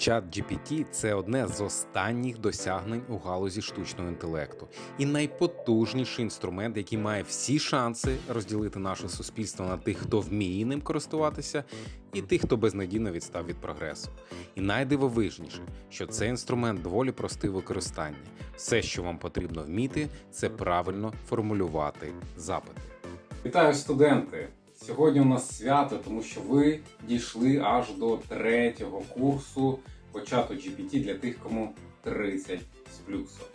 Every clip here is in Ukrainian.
Чат GPT – це одне з останніх досягнень у галузі штучного інтелекту і найпотужніший інструмент, який має всі шанси розділити наше суспільство на тих, хто вміє ним користуватися, і тих, хто безнадійно відстав від прогресу. І найдивовижніше, що цей інструмент доволі простий в використанні. Все, що вам потрібно вміти, це правильно формулювати запити. Вітаю, студенти! Сьогодні у нас свято, тому що ви дійшли аж до третього курсу по чату GPT для тих, кому 30 з плюсом.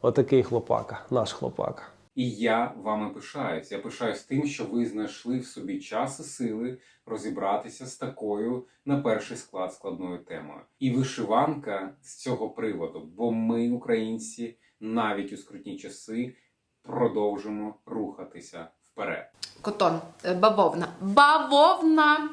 Отакий хлопака, наш хлопака. І я вами пишаюсь. Я пишаюсь тим, що ви знайшли в собі час і сили розібратися з такою на перший склад складною темою. І вишиванка з цього приводу, бо ми, українці, навіть у скрутні часи продовжимо рухатися вперед. Котон, е, бавовна. Бавовна!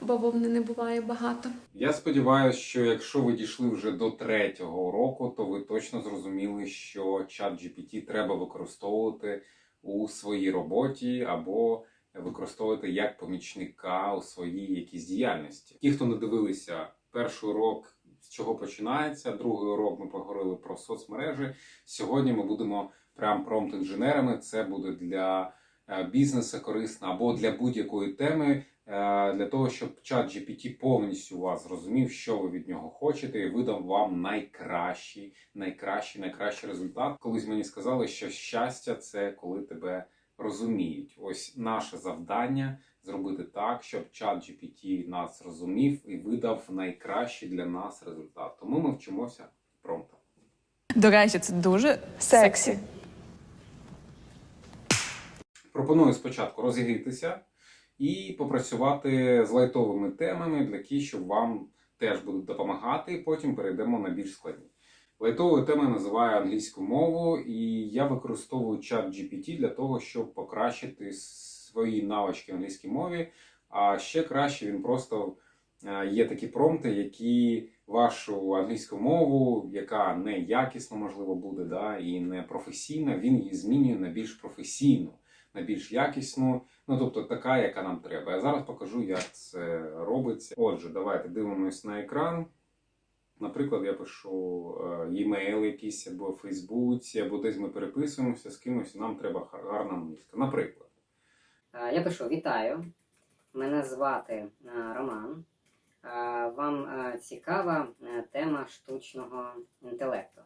Бавовни не буває багато. Я сподіваюся, що якщо ви дійшли вже до третього уроку, то ви точно зрозуміли, що чат GPT треба використовувати у своїй роботі або використовувати як помічника у своїй якійсь діяльності. Ті, хто не дивилися перший урок, з чого починається, другий урок ми поговорили про соцмережі. Сьогодні ми будемо прям промпт-інженерами. Це буде для бізнесу корисно або для будь-якої теми. е, Для того, щоб чат GPT повністю вас зрозумів, що ви від нього хочете, і видав вам найкращий, найкращий, найкращий результат. Колись мені сказали, що щастя це коли тебе розуміють. Ось наше завдання зробити так, щоб чат GPT нас зрозумів і видав найкращий для нас результат. Тому ми вчимося промптам. До речі, це дуже сексі. Пропоную спочатку розігрітися і попрацювати з лайтовими темами, для щоб вам теж будуть допомагати, і потім перейдемо на більш складні. Лайтовою темою називаю англійську мову, і я використовую чат GPT для того, щоб покращити свої навички в англійській мові. А ще краще він просто е, є такі промпти, які вашу англійську мову, яка не якісно можливо буде, да, і не професійна, він її змінює на більш професійну, на більш якісну, ну тобто така, яка нам треба. Я зараз покажу, як це робиться. Отже, давайте дивимось на екран. Наприклад, я пишу е, e-mail якийсь або в Фейсбуці, або десь ми переписуємося з кимось, нам треба гарна англійська. Наприклад. Е, Я пишу вітаю. Мене звати е, Роман. Вам цікава тема штучного інтелекту.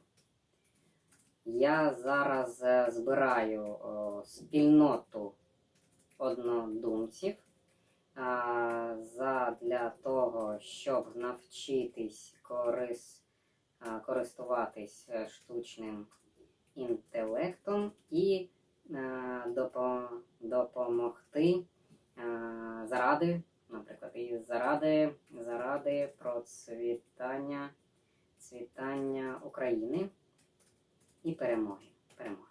Я зараз е, збираю спільноту однодумців задля того, щоб навчитись корис, користуватись е, штучним інтелектом і е, допомогти заради, наприклад, і заради, заради процвітання цвітання України і перемоги. перемоги.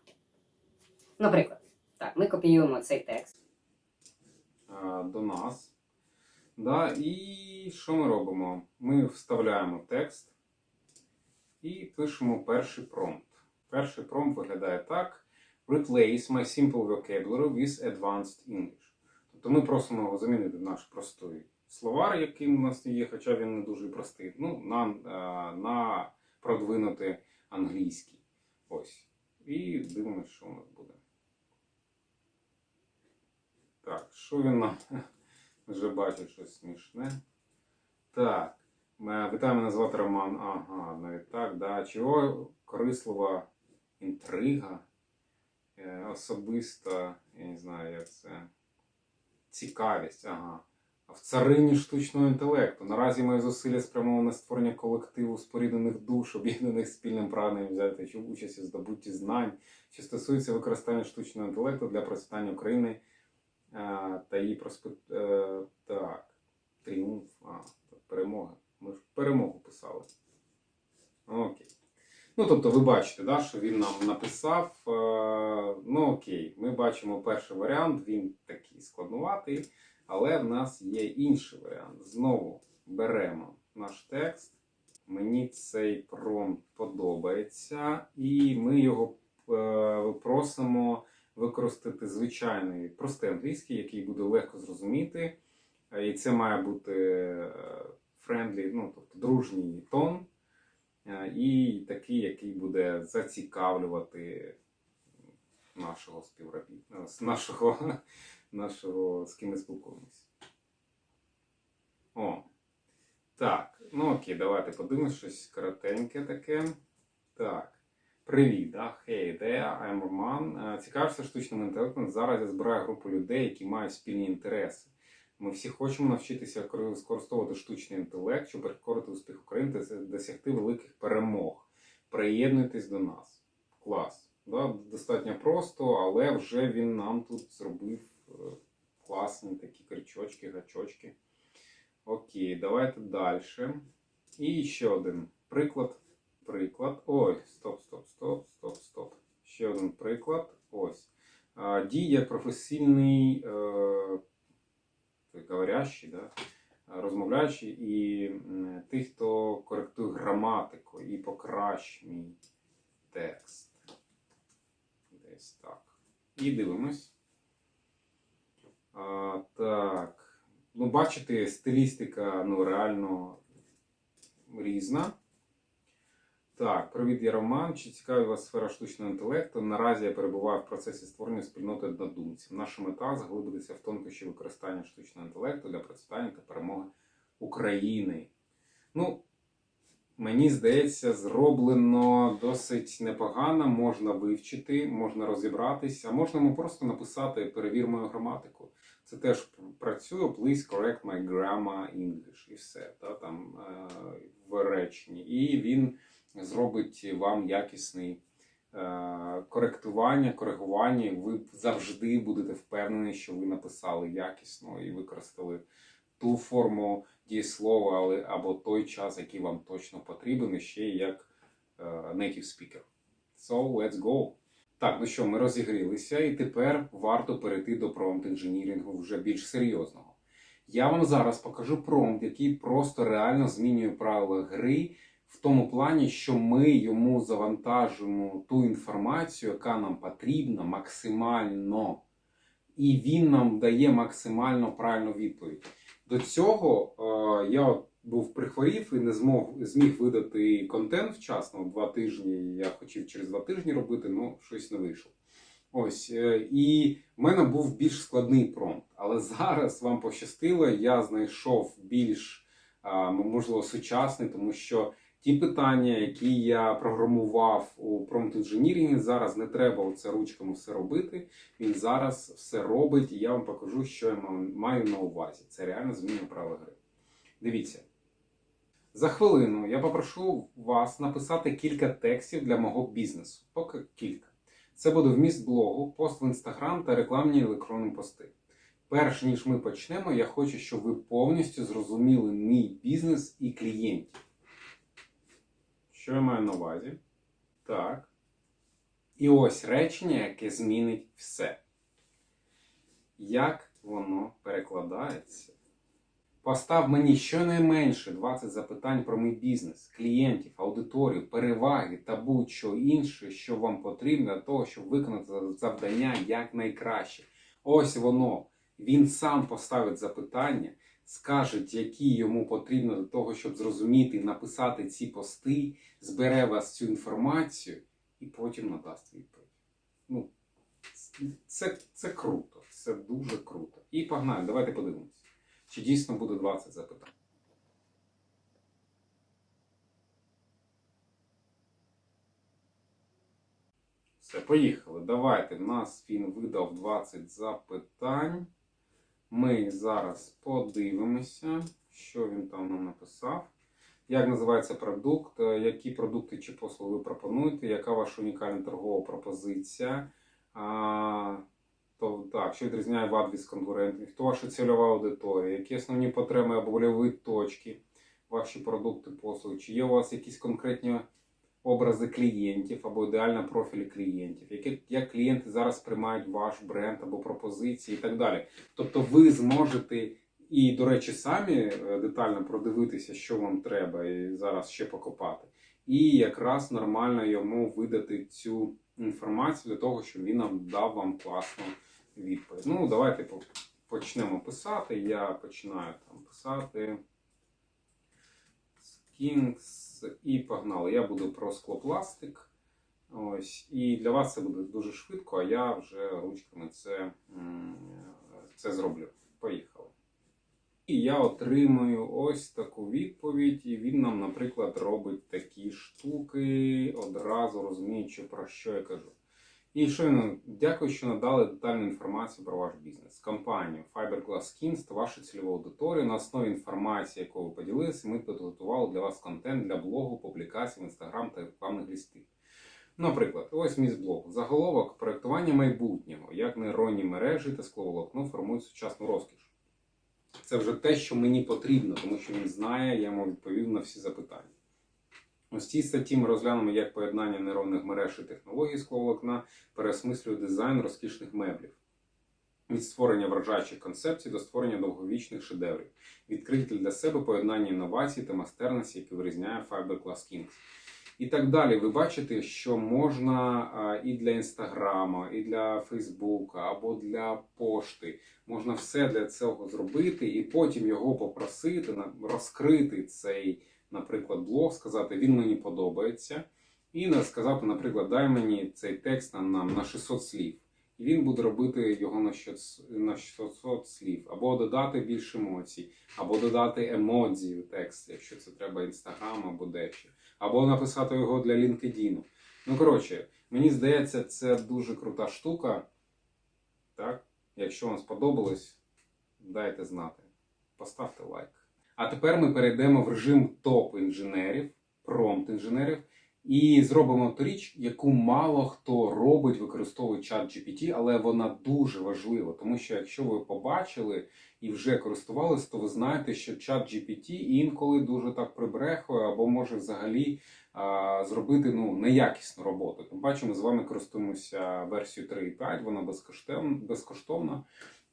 Наприклад, так, ми копіюємо цей текст. до нас. Да, і що ми робимо? Ми вставляємо текст і пишемо перший промпт. Перший промпт виглядає так: Replace my simple vocabulary with advanced English. Тобто ми просимо його замінити наш простий словар, який у нас є, хоча він не дуже простий, ну, на, е, на продвинути англійський. Ось. І дивимося, що у нас буде. Так, що він нам вже бачить щось смішне. Так. Е, Вітаю, мене звати Роман. Ага, навіть так, да. Чого корислива інтрига? Е, Особиста, я не знаю, як це. Цікавість, ага. В царині штучного інтелекту. Наразі мої зусилля спрямовані на створення колективу споріднених душ, об'єднаних спільним прагненням взяти чи участь у здобутті знань, що стосується використання штучного інтелекту для процвітання України а, та її проспе... е, так, тріумф, а, перемога. Ми ж перемогу писали. Окей. Ну, тобто, ви бачите, да, що він нам написав. Е, ну окей, ми бачимо перший варіант, він такий складнуватий, але в нас є інший варіант. Знову беремо наш текст. Мені цей промпт подобається, і ми його е, просимо використати звичайний простий англійський, який буде легко зрозуміти. Е, І це має бути е, friendly, ну, тобто дружній тон, і такий, який буде зацікавлювати нашого співробітника, нашого, нашого з ким ми спілкуємося. О. Так, ну окей, давайте подивимось щось коротеньке таке. Так. Привіт, да? Hey there, I'm Roman. Е, Цікавишся штучним інтелектом. Зараз я збираю групу людей, які мають спільні інтереси. Ми всі хочемо навчитися кор- використовувати штучний інтелект, щоб прискорити успіх України та досягти великих перемог. Приєднуйтесь до нас. Клас. Да? Достатньо просто, але вже він нам тут зробив класні такі крючочки, гачочки. Окей, давайте далі. І ще один приклад. Приклад. Ой, стоп, стоп, стоп, стоп, стоп. Ще один приклад. Ось. А, професійний е, говорящий, да? розмовляючий і тих, хто коректує граматику і покращує мій текст. Десь так. І дивимось. А, так. Ну, бачите, стилістика ну, реально різна. Так, привіт, я Роман. Чи цікавить вас сфера штучного інтелекту? Наразі я перебуваю в процесі створення спільноти однодумців. Наша мета заглибитися в тонкощі використання штучного інтелекту для процвітання та перемоги України. Ну, мені здається, зроблено досить непогано. Можна вивчити, можна розібратися, а можна просто написати перевір мою граматику. Це теж працює. Please correct my grammar English. І все. Та, там, е, в реченні. І він зробить вам якісний е, коректування, коригування. Ви завжди будете впевнені, що ви написали якісно і використали ту форму дієслова, але або той час, який вам точно потрібен, ще як е, native speaker. So, let's go! Так, ну що, ми розігрілися, і тепер варто перейти до промпт інженірінгу вже більш серйозного. Я вам зараз покажу промпт, який просто реально змінює правила гри в тому плані, що ми йому завантажуємо ту інформацію, яка нам потрібна максимально, і він нам дає максимально правильну відповідь. До цього е, я був прихворів і не змог зміг видати контент вчасно. Два тижні я хотів через два тижні робити, але щось не вийшло. Ось е, і в мене був більш складний промпт. Але зараз вам пощастило, я знайшов більш можливо сучасний, тому що ті питання, які я програмував у промпт інженірінгі, зараз не треба оце ручками все робити. Він зараз все робить, і я вам покажу, що я маю- на увазі. Це реально змінює правила гри. Дивіться. За хвилину я попрошу вас написати кілька текстів для мого бізнесу. Поки кілька. Це буде вміст блогу, пост в інстаграм та рекламні електронні пости. Перш ніж ми почнемо, я хочу, щоб ви повністю зрозуміли мій бізнес і клієнтів. Що я маю на увазі? Так. І ось речення, яке змінить все. Як воно перекладається? Постав мені щонайменше 20 запитань про мій бізнес, клієнтів, аудиторію, переваги та будь-що інше, що вам потрібно для того, щоб виконати завдання якнайкраще. Ось воно. Він сам поставить запитання, скаже, які йому потрібно для того, щоб зрозуміти написати ці пости, збере вас цю інформацію і потім надасть відповідь. Ну, це, це круто, це дуже круто. І погнали, давайте подивимось. Чи дійсно буде 20 запитань? Все, поїхали. Давайте. В нас він видав 20 запитань. Ми зараз подивимося, що він там нам написав. Як називається продукт, е, які продукти чи послуги ви пропонуєте, яка ваша унікальна торгова пропозиція? А, то, так, що відрізняє вас від конкурентів? Хто ваша цільова аудиторія? Які основні потреби або больові точки, ваші продукти, послуги? Чи є у вас якісь конкретні образи клієнтів або ідеально профілі клієнтів? Які, як клієнти зараз приймають ваш бренд або пропозиції і так далі? Тобто ви зможете і, до речі, самі е, детально продивитися, що вам треба, і зараз ще покопати. І якраз нормально йому видати цю інформацію для того, щоб він нам дав вам класну відповідь. Ну, давайте почнемо писати. Я починаю там писати. Kings і погнали. Я буду про склопластик. Ось, і для вас це буде дуже швидко, а я вже ручками це, це зроблю. Поїхали. І я отримую ось таку відповідь, і він нам, наприклад, робить такі штуки, одразу розуміючи, про що я кажу. І що він дякую, що надали детальну інформацію про ваш бізнес. Компанію Fiberglass Kings та вашу цільову аудиторію. На основі інформації, яку ви поділилися, ми підготували для вас контент для блогу, публікацій в Instagram та рекламних листів. Наприклад, ось мій блог. Заголовок проектування майбутнього, як нейронні мережі та скловолокно формують сучасну розкіш. Це вже те, що мені потрібно, тому що він знає, я йому відповів на всі запитання. Ось цій статті ми розглянемо, як поєднання нейронних мереж і технологій скловолокна переосмислює дизайн розкішних меблів. Від створення вражаючих концепцій до створення довговічних шедеврів. Відкриті для себе поєднання інновацій та майстерності, які вирізняє Fiberglass Kings. І так далі. Ви бачите, що можна і для інстаграма, і для Фейсбука, або для пошти. Можна все для цього зробити, і потім його попросити розкрити цей, наприклад, блог, сказати, він мені подобається. І сказати, наприклад, дай мені цей текст на, на, на 600 слів. І він буде робити його на 600, на 600 слів, або додати більше емоцій, або додати емодзі в текст, якщо це треба інстаграм або дещо або написати його для LinkedIn. Ну, коротше, мені здається, це дуже крута штука. Так? Якщо вам сподобалось, дайте знати. Поставте лайк. А тепер ми перейдемо в режим топ-інженерів, промпт-інженерів, і зробимо ту річ, яку мало хто робить, використовує чат GPT, але вона дуже важлива, тому що якщо ви побачили і вже користувались, то ви знаєте, що чат GPT інколи дуже так прибрехує або може взагалі а, зробити ну, неякісну роботу. Тим паче ми з вами користуємося версією 3.5, вона безкоштовна.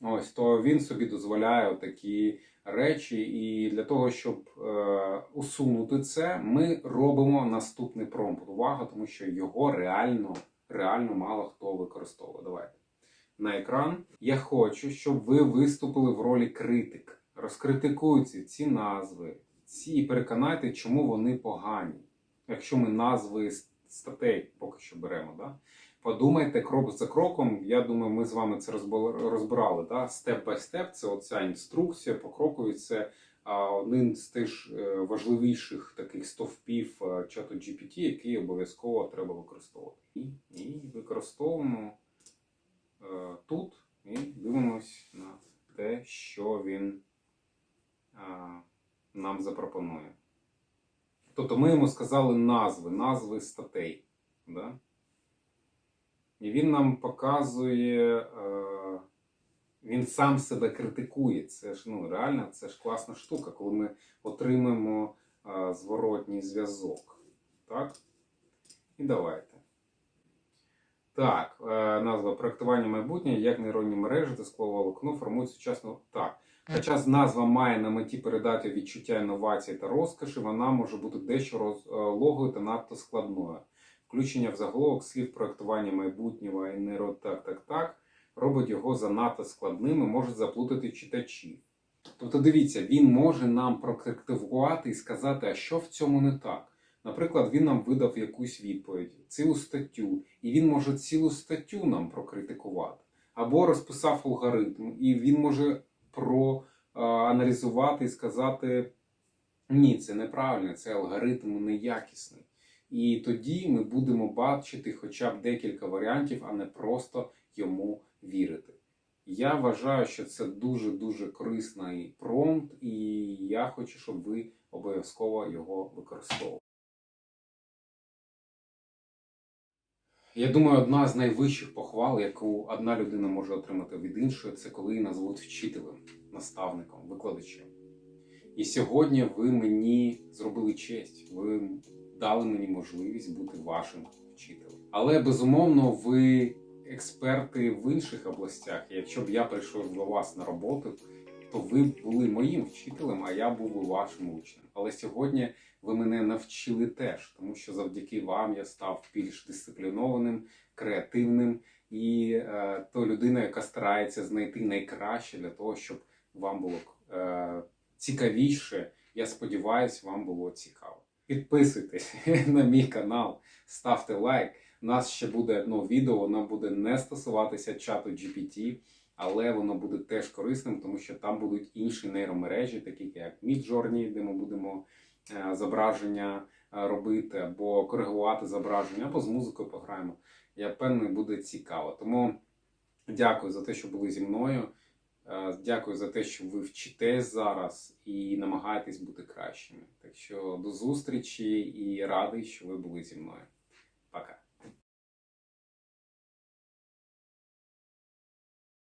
Ось то він собі дозволяє такі речі, і для того, щоб е, усунути це, ми робимо наступний промпт. Увага, тому що його реально, реально мало хто використовує. Давайте на екран. Я хочу, щоб ви виступили в ролі критик. Розкритикуйте ці назви, ці і переконайте, чому вони погані. Якщо ми назви статей поки що беремо, да? Подумайте крок за кроком. Я думаю, ми з вами це розбирали. Да? Степ бай степ це оця інструкція по крокові. Це один з тих е, важливіших таких стовпів е, чату GPT, який обов'язково треба використовувати. І, використовуємо е, тут і дивимось на те, що він нам запропонує. Тобто ми йому сказали назви, назви статей. Да? І він нам показує, е, він сам себе критикує. Це ж ну, реально це ж класна штука, коли ми отримаємо е, зворотній зв'язок. Так? І давайте. Так, е, назва проектування майбутнього, як нейронні мережі та скловолокно формують сучасну. Так. Хоча назва має на меті передати відчуття інновацій та розкоші, вона може бути дещо розлогою та надто складною. Включення в заголовок слів проектування майбутнього і нейро так, так, так робить його занадто складним і може заплутати читачів. Тобто, дивіться, він може нам прокритикувати і сказати, а що в цьому не так. Наприклад, він нам видав якусь відповідь, цілу статтю, і він може цілу статтю нам прокритикувати. Або розписав алгоритм, і він може проаналізувати і сказати: ні, це неправильно, це алгоритм неякісний. І тоді ми будемо бачити хоча б декілька варіантів, а не просто йому вірити. Я вважаю, що це дуже-дуже корисний промпт, і я хочу, щоб ви обов'язково його використовували. Я думаю, одна з найвищих похвал, яку одна людина може отримати від іншої, це коли її назвуть вчителем, наставником, викладачем. І сьогодні ви мені зробили честь, ви дали мені можливість бути вашим вчителем. Але безумовно, ви експерти в інших областях. Якщо б я прийшов до вас на роботу, то ви б були моїм вчителем, а я був вашим учнем. Але сьогодні ви мене навчили теж, тому що завдяки вам я став більш дисциплінованим, креативним і е, то людина, яка старається знайти найкраще для того, щоб вам було е, цікавіше Я сподіваюся, вам було цікаво. Підписуйтесь на мій канал, ставте лайк. У нас ще буде одне відео, воно буде не стосуватися чату GPT, але воно буде теж корисним, тому що там будуть інші нейромережі, такі як Midjourney, де ми будемо е, зображення е, робити, або коригувати зображення, або з музикою пограємо. Я певний, буде цікаво. Тому дякую за те, що були зі мною. Е, Дякую за те, що ви вчитесь зараз і намагаєтесь бути кращими. Так що до зустрічі і радий, що ви були зі мною. Пока.